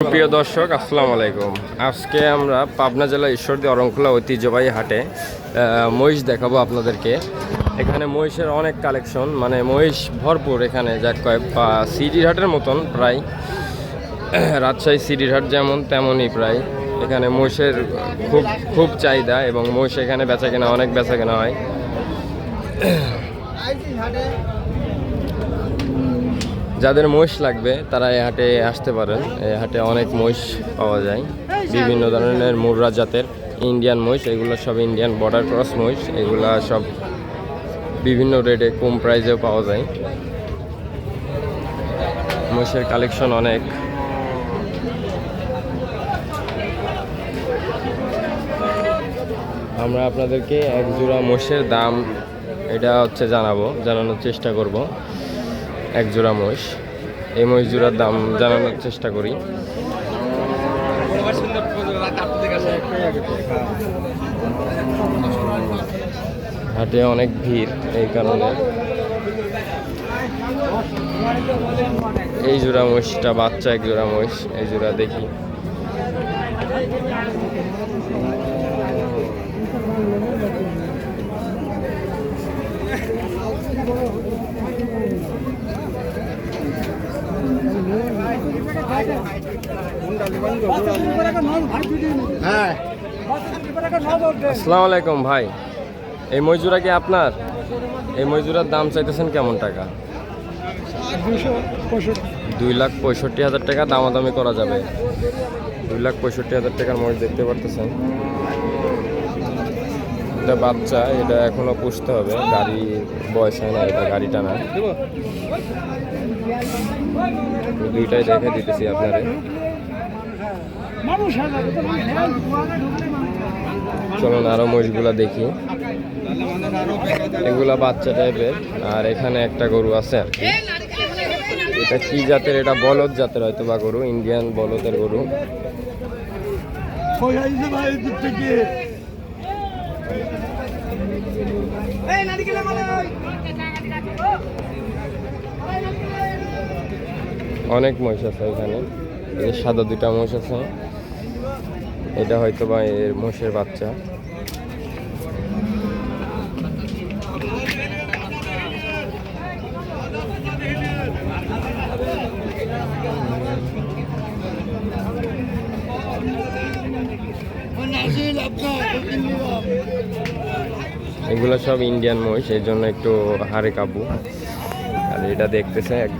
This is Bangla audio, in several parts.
প্রিয় দর্শক, আসসালামু আলাইকুম। আজকে আমরা পাবনা জেলা ঈশ্বরদী অরংখোলা ঐতিহ্যবাহী হাটে মহিষ দেখাবো আপনাদেরকে। এখানে মহিষের অনেক কালেকশন মানে মহিষ ভরপুর এখানে, যা কয় বা সিডির হাটের মতন প্রায়। রাজশাহী সিডির হাট যেমন, তেমনই প্রায়। এখানে মহিষের খুব খুব চাহিদা এবং মহিষ এখানে বেচা কেনা অনেক বেচা কেনা হয়। যাদের মহিষ লাগবে, তারা এই হাটে আসতে পারেন। এই হাটে অনেক মহিষ পাওয়া যায়। বিভিন্ন ধরনের মুররা জাতের ইন্ডিয়ান মহিষ, এগুলো সব ইন্ডিয়ান বর্ডার ক্রস মহিষ, এগুলা সব বিভিন্ন রেটে কম প্রাইসেও পাওয়া যায়। মহিষের কালেকশন অনেক। আমরা আপনাদেরকে এক জোড়া মোষের দাম এটা হচ্ছে জানাব, জানানোর চেষ্টা করব। এক জোড়া মোষ এই মহিষ জোড়ার দাম জানানোর চেষ্টা করি। হাটে অনেক ভিড় এই কারণে। এই জোড়া মহিষটা বাচ্চা, এক জোড়া মহিষ, এই জোড়া দেখি। হ্যাঁ। আলাইকুম ভাই। এই মজুরা কি আপনার? এই মজুরার দাম চাইতেছেন কেমন টাকা? দুই লাখ পঁয়ষট্টি হাজার টাকা দামাদামি করা যাবে। দুই লাখ পঁয়ষট্টি হাজার টাকার মহিষ দেখতে পারতেছেন। এটা বাচ্চা, এটা এখনও পুষতে হবে। গাড়ি বয়স হয় না, এটা গাড়িটা না আমি দুইটাই দেখে দিতেছি আপনারে। চলুন আরও মহিষগুলা দেখি। এগুলা বাচ্চা টাইপের, আর এখানে একটা গরু আছে আর কি। এটা কি জাতের? এটা বলদ জাতের হয়তো বা গরু, ইন্ডিয়ান বলদের গরু। অনেক মহিষ আছে এখানে। এই সাদা দুটা মহিষ আছে। এটা হয়তো বা এর মহিষের বাচ্চা। এগুলো সব ইন্ডিয়ান মহিষ এই জন্য একটু হাড়ে কাবু। এটা দেখতেছে, এক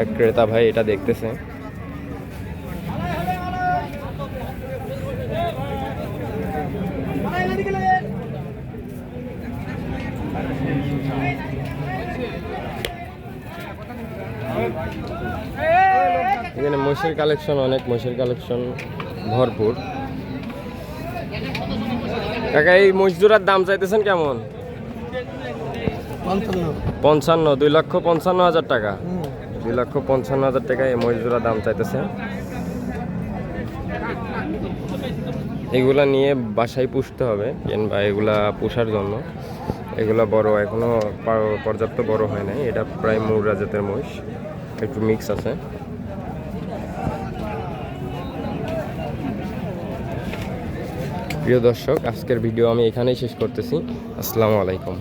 এক ক্রেতা ভাই এটা দেখতেছে। এখানে মহিষের কালেকশন, অনেক মহিষের কালেকশন ভরপুর। কাকা, এই মহিষজোড়ার দাম চাইতেছেন কেমন? পঞ্চান্ন, দুই লক্ষ পঞ্চান্ন হাজার টাকা। দুই লক্ষ পঞ্চান্ন হাজার টাকা এই মহিষজোড়ার দাম চাইতেছে। এগুলা নিয়ে বাসায় পুষতে হবে কিংবা এগুলা পোষার জন্য। এগুলা বড়, এখনও পর্যাপ্ত বড় হয় নাই। এটা প্রায় মৌরা জাতের মহিষ, একটু মিক্স আছে। প্রিয় দর্শক, আজকের ভিডিও আমি এখানেই শেষ করতেছি। আসসালামু আলাইকুম।